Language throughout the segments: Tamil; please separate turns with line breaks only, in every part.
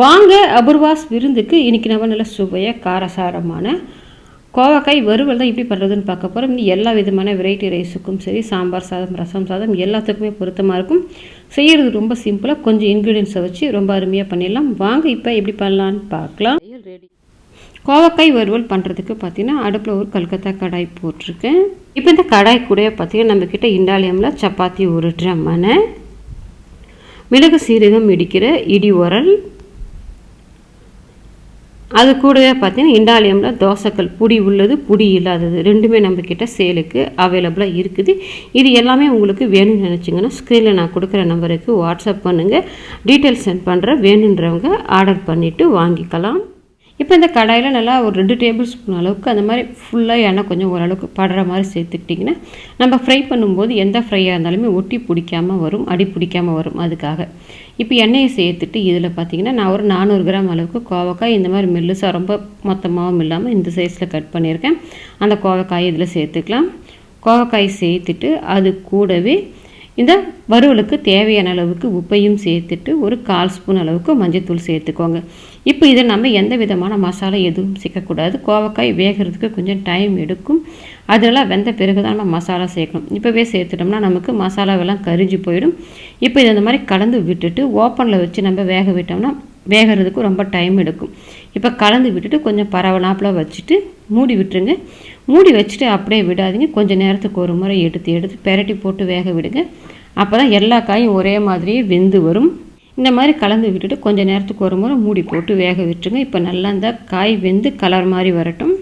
வாங்க அபூர்வாஸ் விருந்துக்கு இன்றைக்கி நம்ம நல்ல சுவையாக காரசாரமான கோவக்காய் வறுவல் தான் எப்படி பண்ணுறதுன்னு பார்க்க போகிறோம் இன்னும் எல்லா விதமான வெரைட்டி ரைஸுக்கும் சரி சாம்பார் சாதம் ரசம் சாதம் எல்லாத்துக்குமே பொருத்தமாக இருக்கும். செய்கிறது ரொம்ப சிம்பிளாக கொஞ்சம் இன்க்ரீடியன்ஸை வச்சு ரொம்ப அருமையாக பண்ணிடலாம். வாங்க இப்போ எப்படி பண்ணலான்னு பார்க்கலாம். ரெடி கோவக்காய் வறுவல் பண்ணுறதுக்கு பார்த்தீங்கன்னா அடுப்பில் ஒரு கல்கத்தா கடாய் போட்டிருக்கேன். இப்போ இந்த கடாய் கூட பார்த்தீங்கன்னா நம்மக்கிட்ட இண்டாலியமில் சப்பாத்தி உருட்டுற மனை மிளகு சீரகம் இடிக்கிற இடி உரல் அது கூடவே பார்த்தீங்கன்னா இண்டாலியமில் தோசைக்கல் புடி உள்ளது புடி இல்லாதது. ரெண்டுமே நம்மக்கிட்ட சேலுக்கு அவைலபிளாக இருக்குது. இது எல்லாமே உங்களுக்கு வேணும்னு நினச்சிங்கன்னா ஸ்க்ரீனில் நான் கொடுக்குற நம்பருக்கு வாட்ஸ்அப் பண்ணுங்கள் டீட்டெயில்ஸ் சென்ட் பண்ணுறேன் வேணுன்றவங்க ஆர்டர் பண்ணிவிட்டு வாங்கிக்கலாம். இப்போ இந்த கடாயில் நல்லா ஒரு ரெண்டு டேபிள் ஸ்பூன் அளவுக்கு அந்த மாதிரி ஃபுல்லாக எண்ணெய் கொஞ்சம் ஓரளவுக்கு படுற மாதிரி சேர்த்துக்கிட்டிங்கன்னா நம்ம ஃப்ரை பண்ணும்போது எந்த ஃப்ரையாக இருந்தாலுமே ஒட்டி பிடிக்காமல் வரும் அடி பிடிக்காமல் வரும் அதுக்காக. இப்போ எண்ணெயை சேர்த்துட்டு இதில் பார்த்தீங்கன்னா நான் ஒரு நானூறு கிராம் அளவுக்கு கோவக்காய் இந்த மாதிரி மெல்லுசாக ரொம்ப மொத்தமாகவும் இல்லாமல் இந்த சைஸில் கட் பண்ணியிருக்கேன். அந்த கோவக்காயை இதில் சேர்த்துக்கலாம். கோவக்காய் சேர்த்துட்டு அது கூடவே இந்த வறுவலுக்கு தேவையான அளவுக்கு உப்பையும் சேர்த்துட்டு ஒரு கால் ஸ்பூன் அளவுக்கு மஞ்சத்தூள் சேர்த்துக்கோங்க. இப்போ இதை நம்ம எந்த விதமான மசாலா எதுவும் சேர்க்கக்கூடாது. கோவக்காய் வேகிறதுக்கு கொஞ்சம் டைம் எடுக்கும். அதெல்லாம் வெந்த பிறகு தான் நம்ம மசாலா சேர்க்கணும். இப்போவே சேர்த்துட்டோம்னா நமக்கு மசாலாவெல்லாம் கரிஞ்சு போயிடும். இப்போ இதை இந்த மாதிரி கலந்து விட்டுட்டு ஓப்பனில் வச்சு நம்ம வேக விட்டோம்னா வேகிறதுக்கு ரொம்ப டைம் எடுக்கும். இப்போ கலந்து விட்டுட்டு கொஞ்சம் பரவலாப்பில் வச்சுட்டு மூடி விட்டுருங்க. மூடி வச்சுட்டு அப்படியே விடாதீங்க. கொஞ்சம் நேரத்துக்கு ஒரு முறை எடுத்து எடுத்து பெரட்டி போட்டு வேக விடுங்க. அப்போ தான் எல்லா காயும் ஒரே மாதிரியே வெந்து வரும். இந்த மாதிரி கலந்து விட்டுட்டு கொஞ்சம் நேரத்துக்கு ஒரு முறை மூடி போட்டு வேக விட்டுருங்க. இப்போ நல்லா இந்த காய் வெந்து கலர் மாதிரி வரட்டும்.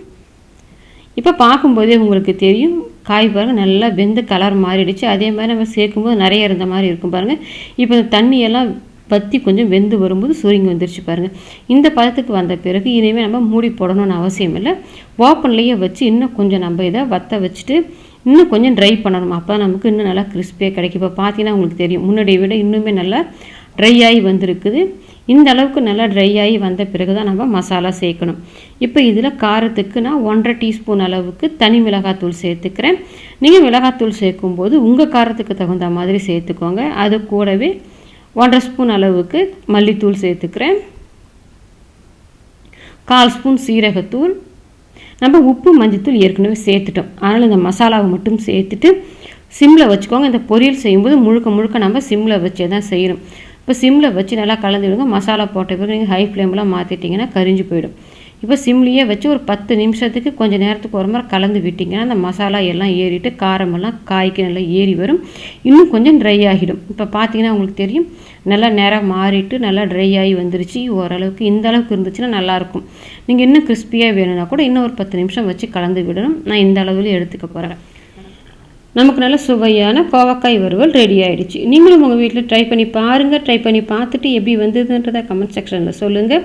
இப்போ பார்க்கும்போதே உங்களுக்கு தெரியும். காய் பாருங்கள் நல்லா வெந்து கலர் மாறிடுச்சு. அதே மாதிரி நம்ம சேர்க்கும்போது நிறைய இருந்த மாதிரி இருக்கும் பாருங்கள் இப்போ இந்த தண்ணியெல்லாம் பற்றி கொஞ்சம் வெந்து வரும்போது சுருங்கி வந்துருச்சு பாருங்கள் இந்த பதத்துக்கு வந்த பிறகு இனிமேல் நம்ம மூடி போடணும்னு அவசியம் இல்லை. ஓப்பன்லேயே வச்சு இன்னும் கொஞ்சம் நம்ம இதை வற்ற வச்சுட்டு இன்னும் கொஞ்சம் ட்ரை பண்ணணும். அப்போ நமக்கு இன்னும் நல்லா கிறிஸ்பியாக கிடைக்கும். இப்போ பார்த்தீங்கன்னா உங்களுக்கு தெரியும். முன்னாடியை விட இன்னுமே நல்லா ட்ரை ஆகி வந்திருக்குது. இந்த அளவுக்கு நல்லா ட்ரை ஆகி வந்த பிறகு தான் நம்ம மசாலா சேர்க்கணும். இப்போ இதில் காரத்துக்கு நான் ஒன்றரை டீஸ்பூன் அளவுக்கு தனி மிளகாத்தூள் சேர்த்துக்கிறேன். நீங்கள் மிளகாத்தூள் சேர்க்கும்போது உங்கள் காரத்துக்கு தகுந்த மாதிரி சேர்த்துக்கோங்க. அது கூடவே ஒன்றரை ஸ்பூன் அளவுக்கு மல்லித்தூள் சேர்த்துக்கிறேன். கால் ஸ்பூன் சீரகத்தூள். நம்ம உப்பு மஞ்சத்தூள் ஏற்கனவே சேர்த்துட்டோம். அதனால் இந்த மசாலாவை மட்டும் சேர்த்துட்டு சிம்மில் வச்சுக்கோங்க. இந்த பொரியல் செய்யும்போது முழுக்க முழுக்க நம்ம சிம்மில் வச்சே தான் செய்யணும். இப்போ சிம்மில் வச்சு நல்லா கலந்து விடுங்க. மசாலா போட்ட பிறகு நீங்கள் ஹை ஃப்ளேம்லாம் மாற்றிட்டிங்கன்னா கரிஞ்சு போயிடும். இப்போ சிம்லேயே வச்சு ஒரு பத்து நிமிஷத்துக்கு கொஞ்சம் நேரத்துக்கு ஒரு முறை கலந்து விட்டிங்கன்னா அந்த மசாலா எல்லாம் ஏறிட்டு காரமெல்லாம் காய்க்கு நல்லா ஏறி வரும். இன்னும் கொஞ்சம் ட்ரை ஆகிடும். இப்போ பார்த்தீங்கன்னா உங்களுக்கு தெரியும் நல்லா நேரம் மாறிட்டு நல்லா ட்ரை ஆகி வந்துருச்சு. ஓரளவுக்கு இந்த அளவுக்கு இருந்துச்சுன்னா நல்லாயிருக்கும் நீங்கள் இன்னும் கிறிஸ்பியாக வேணும்னா கூட இன்னும் ஒரு பத்து நிமிஷம் வச்சு கலந்து விடணும். நான் இந்த அளவில் எடுத்துக்க போகிறேன் நமக்கு நல்ல சுவையான கோவக்காய் வறுவல் ரெடி ஆகிடுச்சு நீங்களும் உங்கள் வீட்டில் ட்ரை பண்ணி பாருங்கள் ட்ரை பண்ணி பார்த்துட்டு எப்படி வந்ததுன்றதை கமெண்ட் செக்ஷனில் சொல்லுங்கள்